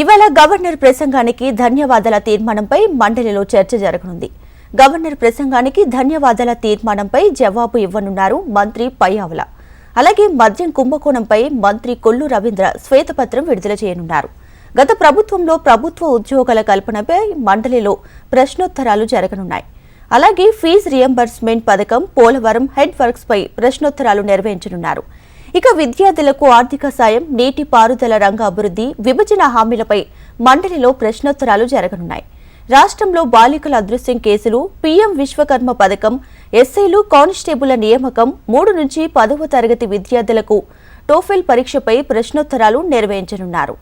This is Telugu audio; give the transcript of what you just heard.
ఇవాళ గవర్నర్ ప్రసంగానికి ధన్యవాదాల తీర్మానంపై మండలిలో చర్చ జరగనుంది. గవర్నర్ ప్రసంగానికి ధన్యవాదాల తీర్మానంపై జవాబు ఇవ్వనున్నారు మంత్రి పయ్యావుల. అలాగే మద్యం కుంభకోణంపై మంత్రి కొల్లు రవీంద్ర శ్వేతపత్రం విడుదల చేయనున్నారు. గత ప్రభుత్వంలో ప్రభుత్వ ఉద్యోగాల కల్పనపై మండలిలో ప్రశ్నోత్తరాలు జరగనున్నాయి. అలాగే ఫీజు రియంబర్స్మెంట్ పథకం పోలవరం హెడ్ వర్క్స్పై ప్రశ్నోత్తరాలు నిర్వహించనున్నారు ఇక విద్యార్థులకు ఆర్థిక సాయం నీటి పారుదల రంగ అభివృద్ధి విభజన హామీలపై మండలిలో ప్రశ్నోత్తరాలు జరగనున్నాయి. రాష్ట్రంలో బాలికల అదృశ్యం కేసులు పీఎం విశ్వకర్మ పథకం ఎస్ఐలు కానిస్టేబుళ్ళ నియామకం మూడు నుంచి పదవ తరగతి విద్యార్థులకు టోఫెల్ పరీక్షపై ప్రశ్నోత్తరాలు నిర్వహించనున్నారు.